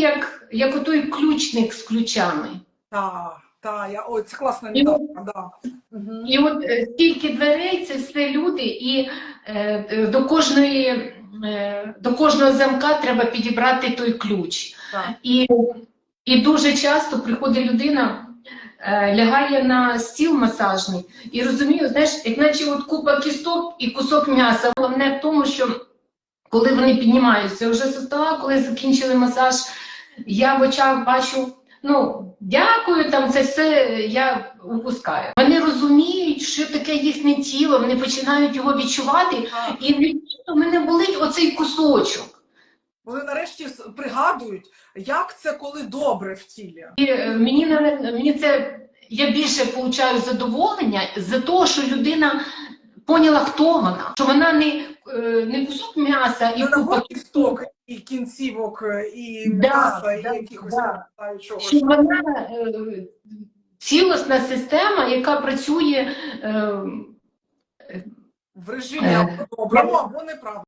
як, як отой ключник з ключами. Так, так, я, ой, це класна І метафора, да. І от е, стільки дверей це все люди, і е, до кожної е, до кожного замка треба підібрати той ключ. Так. І, і дуже часто приходить людина, е, лягає на стіл масажний і розумію, знаєш, як наче от купа кісток і кусок м'яса. Головне в тому, що коли вони піднімаються вже зі стола, коли закінчили масаж, я в очах бачу. Ну, дякую, там це все я упускаю. Вони розуміють, що таке їхнє тіло, вони починають його відчувати, і в мене болить оцей кусочок. Вони нарешті пригадують, як це коли добре в тілі. І е, мені мені це я більше получаю задоволення за того, що людина поняла, хто вона, що вона не, е, не кусок м'яса і І купа кісток, і кінцівок, і Да, м'яса, і да, якихось да. знаю чого. що вона е, цілісна система, яка працює. Е, В режимі Е, або доброму, або неправильному.